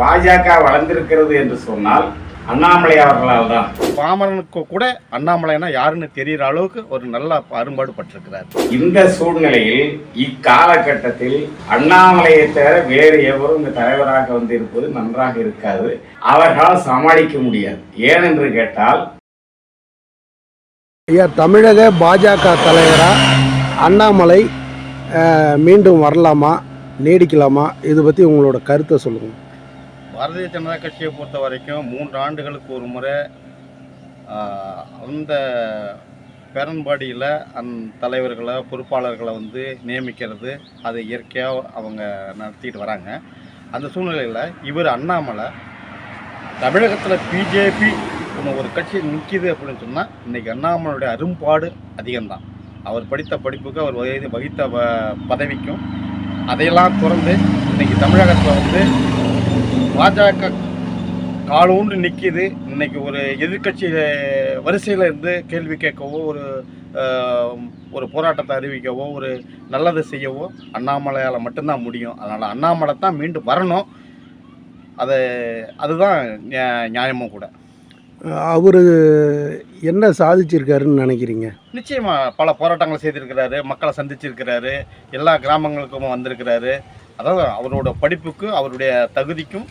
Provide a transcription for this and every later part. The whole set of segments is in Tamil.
பாஜக வளர்ந்திருக்கிறது என்று சொன்னால் அண்ணாமலை அவர்களால் தான். பாமரனுக்கு கூட அண்ணாமலைனா யாருன்னு தெரியற அளவுக்கு ஒரு நல்ல அரும்பாடு பட்டிருக்கிறார். இந்த சூழ்நிலையில் இக்காலகட்டத்தில் அண்ணாமலையை தவிர வேறு எவரும் இந்த தலைவராக வந்து இருப்பது நன்றாக இருக்காது. அவர்களால் சமாளிக்க முடியாது. ஏனென்று கேட்டால் ஐயா தமிழக பாஜக தலைவராக அண்ணாமலை மீண்டும் வரலாமா நீடிக்கலாமா இது பற்றி உங்களோட கருத்தை சொல்லுங்கள் பாரதிய ஜனதா கட்சியை பொறுத்த வரைக்கும் மூன்று ஆண்டுகளுக்கு ஒரு முறை அந்த பேரன்பாடியில் அந் தலைவர்களை பொறுப்பாளர்களை வந்து நியமிக்கிறது. அதை இயற்கையாக அவங்க நடத்திட்டு வராங்க. அந்த சூழ்நிலையில் இவர் அண்ணாமலை தமிழகத்தில் பிஜேபி ஒரு கட்சி நிற்கிது அப்படின்னு சொன்னால் இன்றைக்கி அண்ணாமலையுடைய அரும்பாடு அதிகம்தான். அவர் படித்த படிப்புக்கு அவர் வகி- வகித்த பதவிக்கும். அதையெல்லாம் திறந்து இன்றைக்கி தமிழகத்தில் வந்து பாஜக காலூண்டு நிற்கிது இன்னைக்கு ஒரு எதிர்க்கட்சி வரிசையில் இருந்து கேள்வி கேட்கவோ ஒரு ஒரு போராட்டத்தை அறிவிக்கவோ ஒரு நல்லது செய்யவோ அண்ணாமலையால் மட்டும்தான் முடியும். அதனால் அண்ணாமலை தான் மீண்டும் வரணும். அது அதுதான் நியா- நியாயமும் கூட. அவர் என்ன சாதிச்சிருக்காருன்னு நினைக்கிறீங்க? நிச்சயமா பல போராட்டங்களை செய்திருக்கிறாரு மக்களை சந்திச்சிருக்கிறாரு எல்லா கிராமங்களுக்கும் வந்திருக்கிறாரு. அதாவது அவரோட படிப்புக்கு அவருடைய தகுதிக்கும்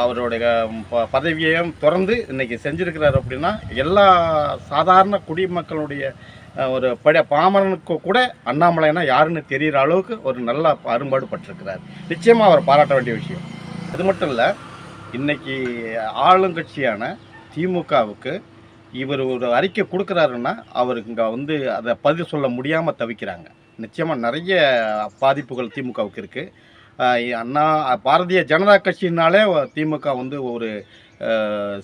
அவருடைய ப- பதவியையும் திறந்து இன்றைக்கி செஞ்சுருக்கிறார் அப்படின்னா எல்லா சாதாரண குடிமக்களுடைய ஒரு பட பாமரனுக்கு கூட அண்ணாமலைனா யாருன்னு தெரிகிற அளவுக்கு ஒரு நல்ல அரும்பாடு பட்டிருக்கிறார். நிச்சயமாக அவர் பாராட்ட வேண்டிய விஷயம். அது மட்டும் இல்லை இன்றைக்கி ஆளுங்கட்சியான திமுகவுக்கு இவர் ஒரு அறிக்கை கொடுக்குறாருன்னா அவருக்கு இங்கே வந்து அதை பதில் சொல்ல முடியாமல் தவிக்கிறாங்க. நிச்சயமாக நிறைய பாதிப்புகள் திமுகவுக்கு இருக்குது அண்ணா பாரதிய ஜனதா கட்சினாலே திமுக வந்து ஒரு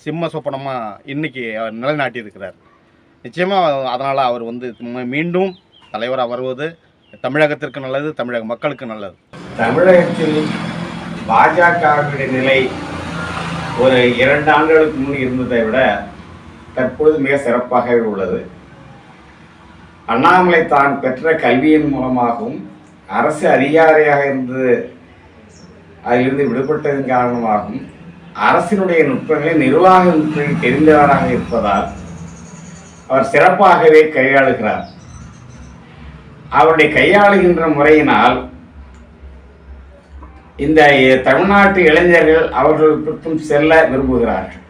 சிம்ம சொப்பனமாக இன்னைக்கு அவர் நிலைநாட்டியிருக்கிறார். நிச்சயமாக அதனால் அவர் வந்து மீண்டும் தலைவராக வருவது தமிழகத்திற்கு நல்லது தமிழக மக்களுக்கு நல்லது. தமிழகத்தில் பாஜகவுடைய நிலை ஒரு இரண்டு ஆண்டுகளுக்கு முன் இருந்ததை விட தற்பொழுது மிக சிறப்பாகவே உள்ளது. அண்ணாமலை தான் பெற்ற கல்வியின் மூலமாகவும் அரசு அதிகாரியாக இருந்து அதிலிருந்து விடுபட்டதன் காரணமாகவும் அரசினுடைய நுட்பங்களை நிர்வாக நுட்பங்கள் தெரிந்தவராக இருப்பதால் அவர் சிறப்பாகவே கையாளுகிறார். அவருடைய கையாளுகின்ற முறையினால் இந்த தமிழ்நாட்டு இளைஞர்கள் அவர்களுக்கும் செல்ல விரும்புகிறார்கள்.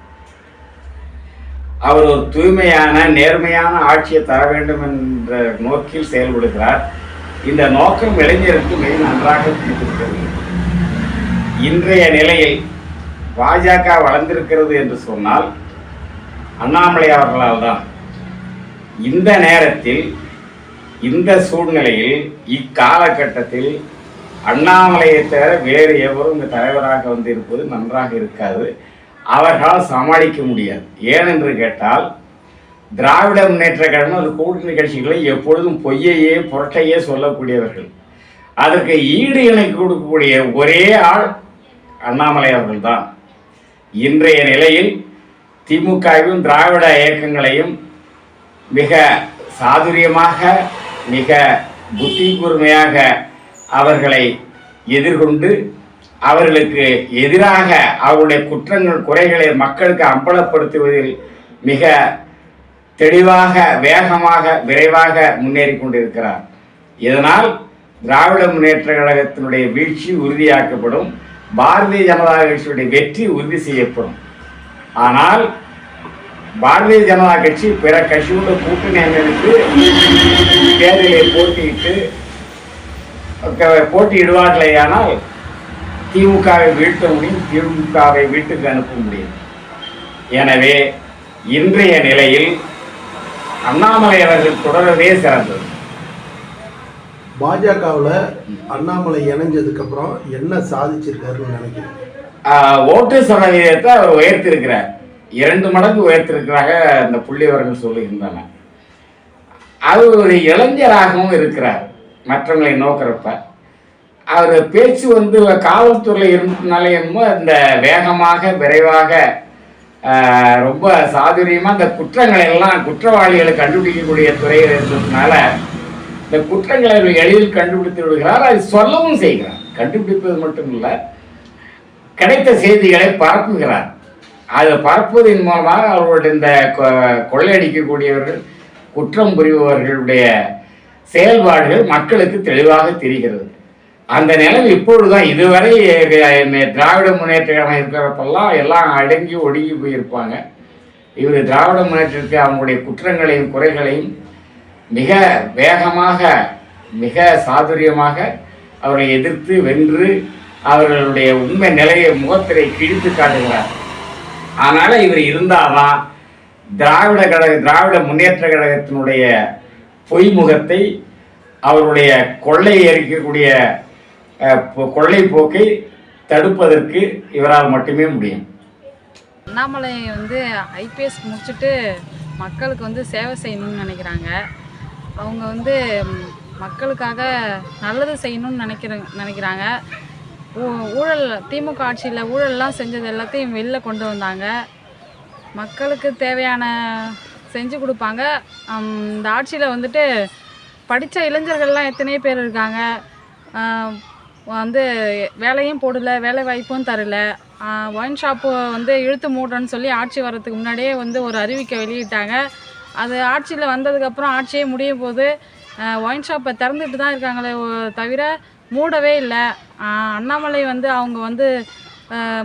அவர் ஒரு தூய்மையான நேர்மையான ஆட்சியை தர வேண்டும் என்ற நோக்கில் செயல்படுகிறார். இந்த நோக்கம் இளைஞருக்கு மிக நன்றாக பிடித்திருக்கிறது இன்றைய நிலையில் பாஜக வளர்ந்திருக்கிறது என்று சொன்னால் அண்ணாமலை அவர்களால் தான் இந்த நேரத்தில் இந்த சூழ்நிலையில் இக்காலகட்டத்தில் அண்ணாமலையை தவிர வேறு எவரும் இந்த தலைவராக வந்து இருப்பது நன்றாக இருக்காது. அவர்களால் சமாளிக்க முடியாது. ஏனென்று கேட்டால் திராவிட முன்னேற்ற கழகம் அது கூட்டணி கட்சிகளை எப்பொழுதும் பொய்யையே புரட்டையே சொல்லக்கூடியவர்கள். அதற்கு ஈடு இணை கொடுக்கக்கூடிய ஒரே ஆள் அண்ணாமலை அவர்கள்தான். இன்றைய நிலையில் திமுகவையும் திராவிட இயக்கங்களையும் மிக சாதுரியமாக மிக புத்தி கூர்மையாக அவர்களை எதிர்கொண்டு அவர்களுக்கு எதிராக அவருடைய குற்றங்கள் குறைகளை மக்களுக்கு அம்பலப்படுத்துவதில் மிக தெளிவாக வேகமாக விரைவாக முன்னேறி கொண்டிருக்கிறார். இதனால் திராவிட முன்னேற்ற கழகத்தினுடைய வீழ்ச்சி உறுதியாக்கப்படும். பாரதிய ஜனதா கட்சியுடைய வெற்றி உறுதி செய்யப்படும். ஆனால் பாரதிய ஜனதா கட்சி பிற கட்சியோட கூட்டணி அமைத்து தேர்தலில் போட்டியிட்டு க- போட்டியிடுவார்களேயானால் திமுகவை வீழ்த்த முடியும் திமுகவை வீட்டுக்கு அனுப்ப முடியும். எனவே இன்றைய நிலையில் அண்ணாமலை அவர்கள் தொடரவே சிறந்தது. பாஜகவில் அண்ணாமலை இணைஞ்சதுக்கப்புறம் என்ன சாதிச்சிருக்காருன்னு நினைக்கிறேன். ஓட்டு சதவீதத்தை அவர் உயர்த்திருக்கிறார். இரண்டு மடங்கு உயர்த்திருக்கிறாக இந்த புள்ளிவர்கள் சொல்லுகின்றன அவர் ஒரு இளைஞராகவும் இருக்கிறார் மற்றவங்களை நோக்கிறப்ப. அவர் பேச்சு வந்து காவல்துறையில் இருந்ததுனால என்னமோ இந்த வேகமாக விரைவாக ரொம்ப சாதுரியமாக அந்த குற்றங்களை எல்லாம் குற்றவாளிகளை கண்டுபிடிக்கக்கூடிய துறையில் இருந்ததுனால இந்த குற்றங்களை அவர் எளிதில் கண்டுபிடித்து விடுகிறார் அதை சொல்லவும் செய்கிறார். கண்டுபிடிப்பது மட்டும் இல்லை கிடைத்த செய்திகளை பரப்புகிறார். அது பரப்புவதன் மூலமாக அவர்களுடைய இந்த கொ- கொள்ளையடிக்கக்கூடியவர்கள் குற்றம் புரிபவர்களுடைய செயல்பாடுகள் மக்களுக்கு தெளிவாக தெரிகிறது. அந்த நிலம் இப்பொழுதுதான் இதுவரை திராவிட முன்னேற்ற கழகம் இருக்கிறப்பெல்லாம் எல்லாம் அடங்கி ஒடுங்கி போயிருப்பாங்க. இவர் திராவிட முன்னேற்றத்துக்கு அவங்களுடைய குற்றங்களையும் குறைகளையும் மிக வேகமாக மிக சாதுரியமாக அவரை எதிர்த்து வென்று அவர்களுடைய உண்மை நிலையை முகத்திரை கிழித்து காட்டுகிறார். ஆனால் இவர் இருந்தால்தான் திராவிட கழக திராவிட முன்னேற்ற கழகத்தினுடைய பொய்முகத்தை அவருடைய கொள்ளை எரிக்கக்கூடிய பொ- கொள்ளை போக்கை தடுப்பதற்கு இவரால் மட்டுமே முடியும். அண்ணாமலை வந்து ஐபிஎஸ் முடிச்சுட்டு மக்களுக்கு வந்து சேவை செய்யணும்னு நினைக்கிறாங்க. அவங்க வந்து மக்களுக்காக நல்லது செய்யணும்னு நினைக்கிற நினைக்கிறாங்க. ஊ- ஊழல் திமுக ஆட்சியில் ஊழல்லாம் செஞ்சது எல்லாத்தையும் வெளில கொண்டு வந்தாங்க. மக்களுக்கு தேவையான செஞ்சு கொடுப்பாங்க. இந்த ஆட்சியில் வந்துட்டு படித்த இளைஞர்கள்லாம் எத்தனையோ பேர் இருக்காங்க. வந்து வேலையும் போடல வேலை வாய்ப்பும் தரல. ஒயின் ஷாப்பு வந்து இழுத்து மூடுறேன்னு சொல்லி ஆட்சி வர்றதுக்கு முன்னாடியே வந்து ஒரு அறிவிக்கை வெளியிட்டாங்க. அது ஆட்சியில் வந்ததுக்கப்புறம் ஆட்சியே முடிய போது ஒயின் ஷாப்பை திறந்துட்டு தான் இருக்காங்களே தவிர மூடவே இல்லை. அண்ணாமலை வந்து அவங்க வந்து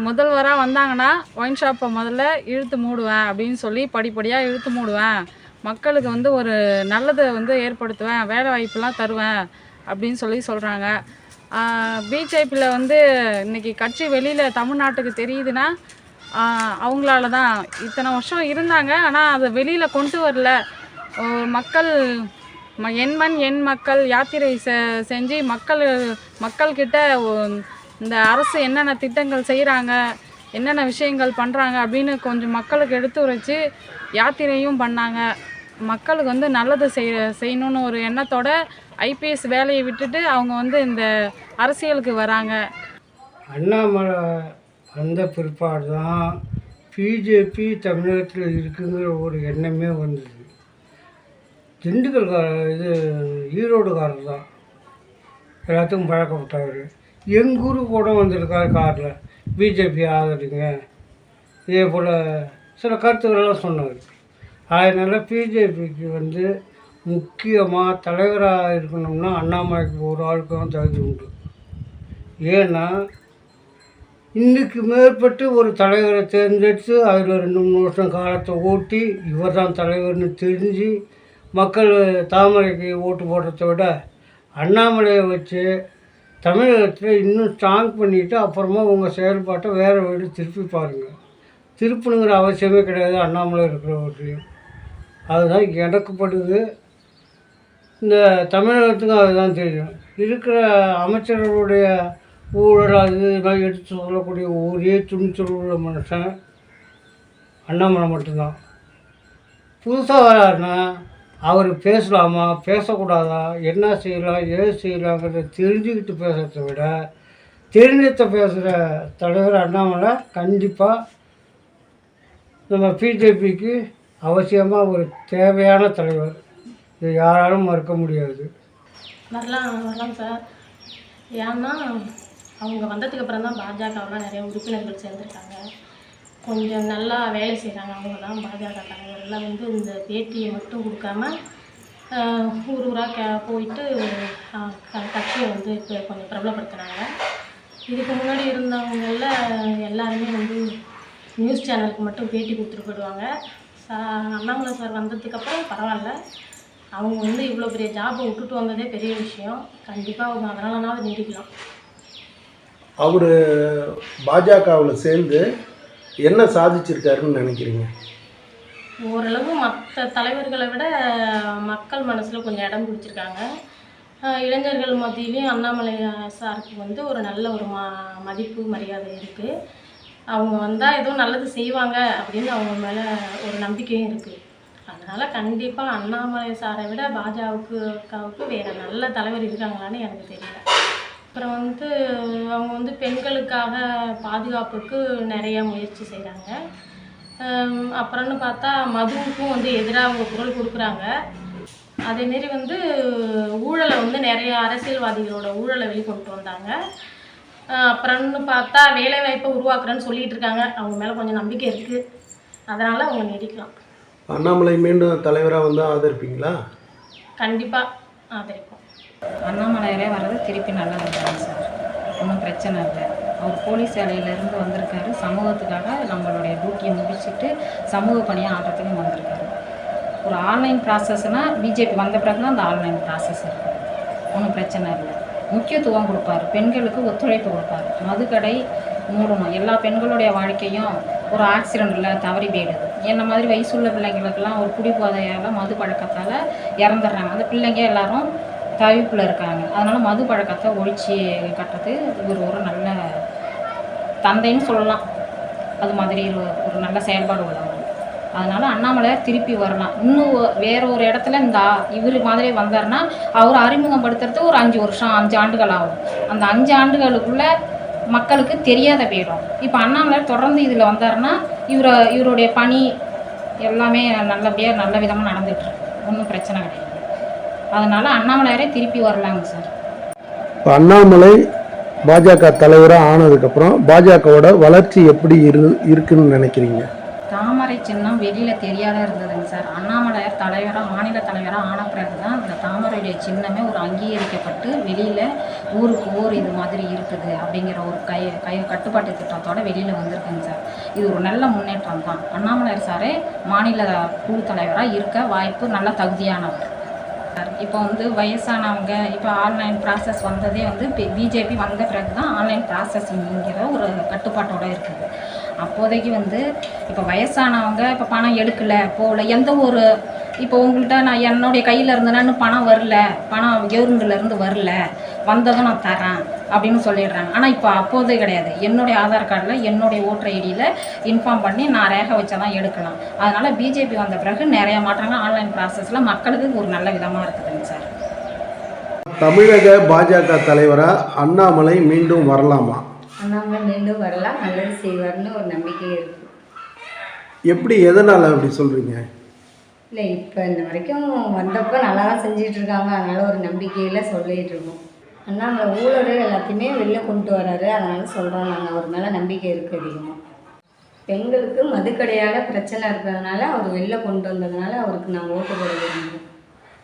முதல்வராக வந்தாங்கன்னா ஒயின் ஷாப்பை முதல்ல இழுத்து மூடுவேன் அப்படின்னு சொல்லி படிப்படியாக இழுத்து மூடுவேன். மக்களுக்கு வந்து ஒரு நல்லதை வந்து ஏற்படுத்துவேன் வேலை வாய்ப்புலாம் தருவேன் அப்படின்னு சொல்லி சொல்கிறாங்க பிஜேபியில் வந்து இன்றைக்கி கட்சி வெளியில் தமிழ்நாட்டுக்கு தெரியுதுன்னா அவங்களால தான் இத்தனை வருஷம் இருந்தாங்க. ஆனால் அதை வெளியில் கொண்டு வரல. மக்கள் ம என் மண் என் மக்கள் யாத்திரை செ செஞ்சு மக்கள் மக்கள்கிட்ட இந்த அரசு என்னென்ன திட்டங்கள் செய்கிறாங்க என்னென்ன விஷயங்கள் பண்ணுறாங்க அப்படின்னு கொஞ்சம் மக்களுக்கு எடுத்து யாத்திரையும் பண்ணாங்க. மக்களுக்கு வந்து நல்லது செய் செய்யணும்னு ஒரு எண்ணத்தோட ஐபிஎஸ் வேலையை விட்டுட்டு அவங்க வந்து இந்த அரசியலுக்கு வராங்க. அண்ணாமலை வந்த பிற்பாடு தான் பிஜேபி தமிழகத்தில் இருக்குங்கிற ஒரு எண்ணமே வந்தது. திண்டுக்கல்கார இது ஈரோடுக்காரர் தான் எல்லாத்துக்கும் பழக்கப்பட்டவர். எங்கூரு கூட வந்திருக்காரு காரில். பிஜேபி ஆதரிங்க. இதே போல் சில கருத்துக்களெல்லாம் சொன்னார் அதனால் பிஜேபிக்கு வந்து முக்கியமாக தலைவராக இருக்கணும்னா அண்ணாமலைக்கு ஒரு ஆளுக்கும் தகுதி உண்டு. ஏன்னா இன்றைக்கு மேற்பட்டு ஒரு தலைவரை தேர்ந்தெடுத்து அதில் ரெண்டு மூணு வருஷம் காலத்தை ஓட்டி இவர் தான் தலைவர்னு தெரிஞ்சு மக்கள் தாமரைக்கு ஓட்டு போடுறத விட அண்ணாமலையை வச்சு தமிழகத்தில் இன்னும் ஸ்ட்ராங் பண்ணிவிட்டு அப்புறமா உங்கள் செயல்பாட்டை வேறு வீடு திருப்பி பாருங்கள் திருப்பணுங்கிற அவசியமே கிடையாது அண்ணாமலை இருக்கிறவர்களையும் அதுதான் எனக்கு படுது. இந்த தமிழகத்துக்கும் அதுதான் தெரியும். இருக்கிற அமைச்சர்களுடைய ஊழல் அது இதெல்லாம் எடுத்து சொல்லக்கூடிய ஒரே துணிச்சல் உள்ள மனுஷன் அண்ணாமலை மட்டும்தான். புதுசாக வராருன்னா அவர் பேசலாமா பேசக்கூடாதா என்ன செய்யலாம் ஏது செய்யலாங்கிறத தெரிஞ்சுக்கிட்டு பேசுகிறத விட தெரிஞ்சத்தை பேசுகிற தலைவர் அண்ணாமலை கண்டிப்பாக நம்ம பிஜேபிக்கு அவசியமாக ஒரு தேவையான தலைவர். இது யாராலும் மறுக்க முடியாது. வரலாம் வரலாம் சார். ஏன்னா அவங்க வந்ததுக்கு அப்புறம் தான் பாஜகவெலாம் நிறைய உறுப்பினர்கள் சேர்ந்துருக்காங்க. கொஞ்சம் நல்லா வேலை செய்கிறாங்க அவங்க தான் பாஜக தலைவர்கள்லாம் வந்து இந்த பேட்டியை மட்டும் கொடுக்காம ஊர் ஊராக கே போயிட்டு க- கட்சியை வந்து இப்போ கொஞ்சம் பிரபலப்படுத்துனாங்க இதுக்கு முன்னாடி இருந்தவங்களில் எல்லாருமே வந்து நியூஸ் சேனலுக்கு மட்டும் பேட்டி கொடுத்துட்டு போயிடுவாங்க. சா அண்ணாமலை சார் வந்ததுக்கப்புறம் பரவாயில்ல. அவங்க வந்து இவ்வளோ பெரிய ஜாபை விட்டுட்டு வந்ததே பெரிய விஷயம். கண்டிப்பாக அவங்க அதனாலனாவது நீடிக்கலாம். அவர் பாஜகவில் சேர்ந்து என்ன சாதிச்சிருக்காருன்னு நினைக்கிறீங்க? ஓரளவு மற்ற தலைவர்களை விட மக்கள் மனசில் கொஞ்சம் இடம் பிடிச்சிருக்காங்க. இளைஞர்கள் மத்தியிலையும் அண்ணாமலை சாருக்கு வந்து ஒரு நல்ல ஒரு ம மதிப்பு மரியாதை இருக்குது அவங்க வந்தால் ஏதோ நல்லது செய்வாங்க அப்படின்னு அவங்க மேலே ஒரு நம்பிக்கையும் இருக்குது அதனால் கண்டிப்பாக அண்ணாமலை சாரை விட பாஜகவுக்கு வேறு நல்ல தலைவர் இருக்காங்களான்னு எனக்கு தெரியல. அப்புறம் வந்து அவங்க வந்து பெண்களுக்காக பாதுகாப்புக்கு நிறைய முயற்சி செய்கிறாங்க அப்புறம்னு பார்த்தா மதுவுக்கும் வந்து எதிராக அவங்க குரல் கொடுக்குறாங்க. அதேமாரி வந்து ஊழலை வந்து நிறைய அரசியல்வாதிகளோட ஊழலை வெளிக்கொண்டு வந்தாங்க. அப்புறம்னு பார்த்தா வேலை வாய்ப்பை உருவாக்குறேன்னு சொல்லிட்டு இருக்காங்க. அவங்க மேலே கொஞ்சம் நம்பிக்கை இருக்குது அதனால் அவங்க நீடிக்கலாம். அண்ணாமலை மீண்டும் தலைவராக வந்து ஆதரிப்பீங்களா? கண்டிப்பாக ஆதரிப்போம். அண்ணாமலையரே வர்றது திருப்பி நல்லது இருக்காங்க சார். ஒன்றும் பிரச்சனை இல்லை. அவர் போலீஸ் வேலையிலேருந்து வந்திருக்காரு. சமூகத்துக்காக நம்மளுடைய டியூட்டியை முடிச்சுட்டு சமூக பணியை ஆடுறதுக்கு வந்திருக்காரு. ஒரு ஆன்லைன் ப்ராசஸ்னால் பிஜேபி வந்த பிறகு தான் அந்த ஆன்லைன் ப்ராசஸ் இருக்குது ஒன்றும் பிரச்சனை இல்லை. முக்கியத்துவம் கொடுப்பாரு. பெண்களுக்கு ஒத்துழைப்பு கொடுப்பாரு. மதுக்கடை மூடணும் எல்லா பெண்களுடைய வாழ்க்கையும் ஒரு ஆக்சிடெண்ட்டில் தவறி போயிடுது. என்ன மாதிரி வயசுள்ள பிள்ளைங்களுக்கெல்லாம் ஒரு குடிபோதையால் மது பழக்கத்தால் இறந்துடுறாங்க. அந்த பிள்ளைங்க எல்லாரும் தவிப்பில் இருக்காங்க. அதனால் மது பழக்கத்தை ஒழிச்சு கட்டுறது இவர் ஒரு நல்ல தந்தைன்னு சொல்லலாம். அது மாதிரி ஒரு- ஒரு நல்ல செயல்பாடு உள்ளவர் அதனால் அண்ணாமலையார் திருப்பி வரலாம். இன்னும் வேற ஒரு இடத்துல இந்த இவர் மாதிரி வந்தாருன்னா அவர் அறிமுகப்படுத்துறது ஒரு அஞ்சு வருஷம் அஞ்சு ஆண்டுகள் ஆகும். அந்த அஞ்சு ஆண்டுகளுக்குள்ளே மக்களுக்கு தெரியாத போயிடும். இப்போ அண்ணாமலையார் தொடர்ந்து இதில் வந்தாருன்னா இவரை இவருடைய பணி எல்லாமே நல்லபடியாக நல்ல விதமாக நடந்துகிட்ருக்கு ஒன்றும் பிரச்சனை கிடையாது. அதனால் அண்ணாமலையாரே திருப்பி வரலாங்க சார். இப்போ அண்ணாமலை பாஜக தலைவராக ஆனதுக்கப்புறம் பாஜகவோட வளர்ச்சி எப்படி இரு இருக்குன்னு நினைக்கிறீங்க? தாமரை சின்னம் வெளியில் தெரியாத இருந்ததுங்க சார். அண்ணாமலையார் தலைவராக மாநில தலைவராக ஆன பிறகு தான் இந்த தாமரையுடைய சின்னமே ஒரு அங்கீகரிக்கப்பட்டு வெளியில் ஊருக்கு ஊர் இது மாதிரி இருக்குது அப்படிங்கிற ஒரு கை கை கட்டுப்பாட்டு திட்டத்தோட வெளியில் வந்திருக்குங்க சார். இது ஒரு நல்ல முன்னேற்றம் தான். அண்ணாமலையார் சாரே மாநில குழு தலைவராக இருக்க வாய்ப்பு நல்ல தகுதியானவர். இப்போ வந்து வயசானவங்க இப்போ ஆன்லைன் ப்ராசஸ் வந்ததே வந்து பிஜேபி வந்த பிறகு தான் ஆன்லைன் ப்ராசஸிங்கிற ஒரு கட்டுப்பாட்டோடு இருக்குது. அப்போதைக்கு வந்து இப்போ வயசானவங்க இப்போ பணம் எடுக்கலை போகல எந்த ஒரு இப்போ உங்கள்கிட்ட நான் என்னுடைய கையில் இருந்தேன்னா பணம் வரல பணம் கவர்மெண்ட்ல வரல வந்ததும் நான் தரேன் அப்படின்னு சொல்லிடுறாங்க. ஆனால் இப்போ அப்போதே கிடையாது. என்னுடைய ஆதார் கார்டில் என்னுடைய ஓட்டர் ஐடியில் இன்ஃபார்ம் பண்ணி நான் ரேகை வச்சா தான் எடுக்கலாம். அதனால் பிஜேபி வந்த பிறகு நிறைய மாற்றங்கள் ஆன்லைன் ப்ராசஸில் மக்களுக்கு ஒரு நல்ல விதமாக இருக்குதுங்க சார். தமிழக பாஜக தலைவராக அண்ணாமலை மீண்டும் வரலாமா? அண்ணாமலை மீண்டும் வரலாம். நல்லது செய்வார்னு ஒரு நம்பிக்கை இருக்குது எப்படி எதனால் அப்படி சொல்கிறீங்க இல்லை இப்போ இந்த வரைக்கும் வந்தப்போ நல்லா தான் செஞ்சிட்டு இருக்காங்க. அதனால் ஒரு நம்பிக்கையில் சொல்லிகிட்டு இருக்கோம். அண்ணாமலை ஊழல் எல்லாத்தையுமே வெளில கொண்டு வராரு. அதனால் சொல்கிறோம் நாங்கள் அவர் மேலே நம்பிக்கை இருக்குது அதிகமாக பெண்களுக்கு மதுக்கடையால் பிரச்சனை இருக்கிறதுனால அவர் வெளில கொண்டு வந்ததுனால அவருக்கு நாங்கள் ஓட்டு போட விரும்புகிறோம்